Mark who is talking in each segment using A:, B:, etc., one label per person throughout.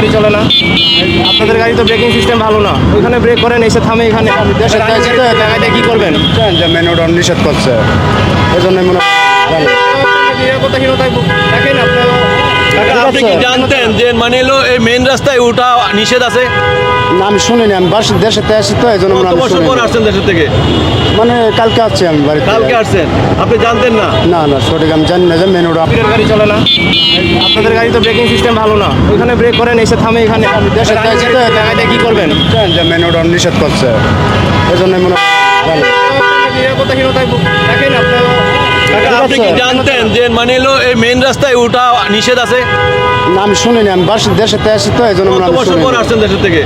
A: গাড়ি চলে না আপনাদের গাড়ি তো ব্রেকিং সিস্টেম ভালো না। ওইখানে ব্রেক করেন এসে থামে এখানে।
B: তো,
A: কি করবেন?
B: যে মেন রোড নিষেধ করছে। এই জন্য মনে হয় ভালো।
A: নিরাপত্তাহীনতায় দেখেন আপনার
C: আপনি কি জানতেন যে মানে হলো এই মেন রাস্তায় ওঠা নিষেধ আছে?
B: না আমি শুনিনি আমি বাস দেশেতে আসি তো এই জন্য
C: বছর পর আসছেন দেশের থেকে?
B: মানে কালকে আছি আমি বাড়িতে।
C: কালকে আসছেন? আপনি জানতেন না?
B: না না সঠিক আমি জানি না যে মেন রোড
A: আপনাদের গাড়ি চলে না? আপনাদের গাড়ি তো ব্রেকিং সিস্টেম ভালো না। ওইখানে ব্রেক করেন এসে থামে এখানে।
B: দেশে আছে তো,
A: জায়গাটা কি করবেন?
B: জানেন যে মেন রোড নিষেধ করছে। এই জন্য মনে হয়
A: নিরাপত্তাহীনতায় ভু- দেখেন আপনার
C: কাকা, আপনি কি জানতেন যে মানে হলো এই মেন রাস্তায় ওঠা নিষেধ আছে?
B: না আমি শুনিনি আমি বাস দেশেতে আসি তো এই জন্য মনে
C: কত বছর পর আসছেন দেশের থেকে?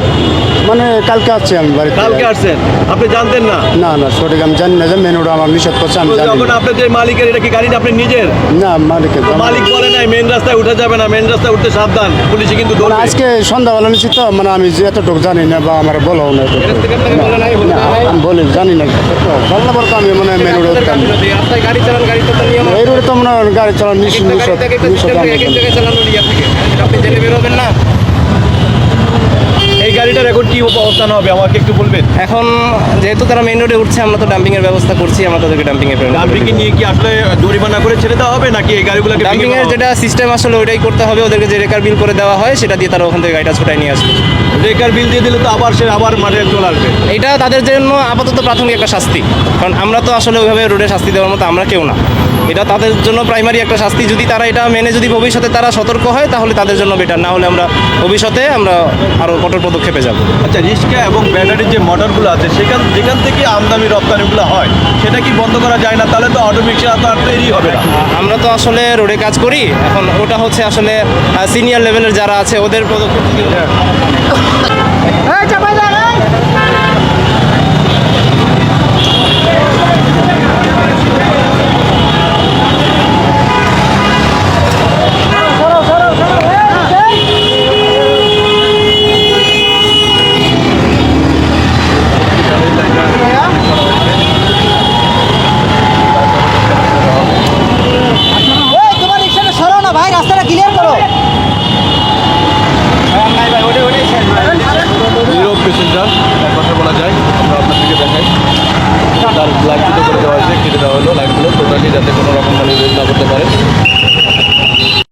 B: মানে কালকে আছি আমি বাড়িতে।
C: কালকে আসছেন? আপনি জানতেন না?
B: না না সঠিক আমি জানি না যে মেন রোড আমার নিষেধ করছে আমি জানি
C: যখন
B: না।
C: আপনার যে মালিকের এটা কি গাড়িটা আপনি নিজের?
B: না মালিকের
C: মালিক বলে নাই মেন রাস্তায় উঠে যাবে না মেন রাস্তায় উঠতে সাবধান পুলিশে কিন্তু
B: মানে
C: ধরবে।
B: আজকে সন্ধ্যাবেলা নিচ্ছি তো মানে আমি যে এতটুকু জানি না বা আমার বলাও না আমি বলি জানি না। বললে পর তো আমি মানে মেন রোড
A: গাড়ি চালান গাড়ি
B: এই রোডে তো গাড়ি চালানো নিষেধ
A: আপনি জেলে বেরোবেন না।
C: এই গাড়িটার এখন কি অবস্থান হবে? আমাকে একটু বলবেন?
A: এখন যেহেতু তারা মেইন রোডে উঠছে আমরা তো ডাম্পিং এর ব্যবস্থা করছি আমরা তাদেরকে ডাম্পিং এর
C: ডাম্পিং নিয়ে কি আসলে জরিমানা করে ছেড়ে দেওয়া হবে নাকি এই গাড়িগুলোকে ভেঙে
A: ডাম্পিং এর যেটা সিস্টেম আসলে ওইটাই করতে হবে ওদেরকে যে রেকার বিল করে দেওয়া হয় সেটা দিয়ে তারা ওখান থেকে গাড়িটা ছুটাই নিয়ে আসবে।
C: রেকার বিল দিয়ে দিলে তো আবার সে আবার মাঠে চলে আসবে।
A: এটা তাদের জন্য আপাতত প্রাথমিক একটা শাস্তি। কারণ আমরা তো আসলে ওইভাবে রোডে শাস্তি দেওয়ার মতো আমরা কেউ না। এটা তাদের জন্য প্রাইমারি একটা শাস্তি। যদি তারা এটা মেনে যদি ভবিষ্যতে তারা সতর্ক হয় তাহলে তাদের জন্য বেটার না হলে আমরা ভবিষ্যতে আমরা আরও কঠোর পদক্ষেপে যাব।
C: আচ্ছা রিক্সা এবং ব্যাটারির যে মোটরগুলো আছে সেখান যেখান থেকে আমদানি রপ্তানিগুলো হয় সেটা কি বন্ধ করা যায় না? তাহলে তো অটো রিক্সা তো আর তৈরি হবে না।
A: আমরা তো আসলে রোডে কাজ করি। এখন ওটা হচ্ছে আসলে সিনিয়র লেভেলের যারা আছে ওদের পদক্ষেপ যদি-
C: মজার এক কথা বলা যায়, আমরা আপনাদেরকে দেখাই। তার লাইটগুলো করে দেওয়া হয়েছে, কেটে দেওয়া হলো লাইটগুলো টোটালি যাতে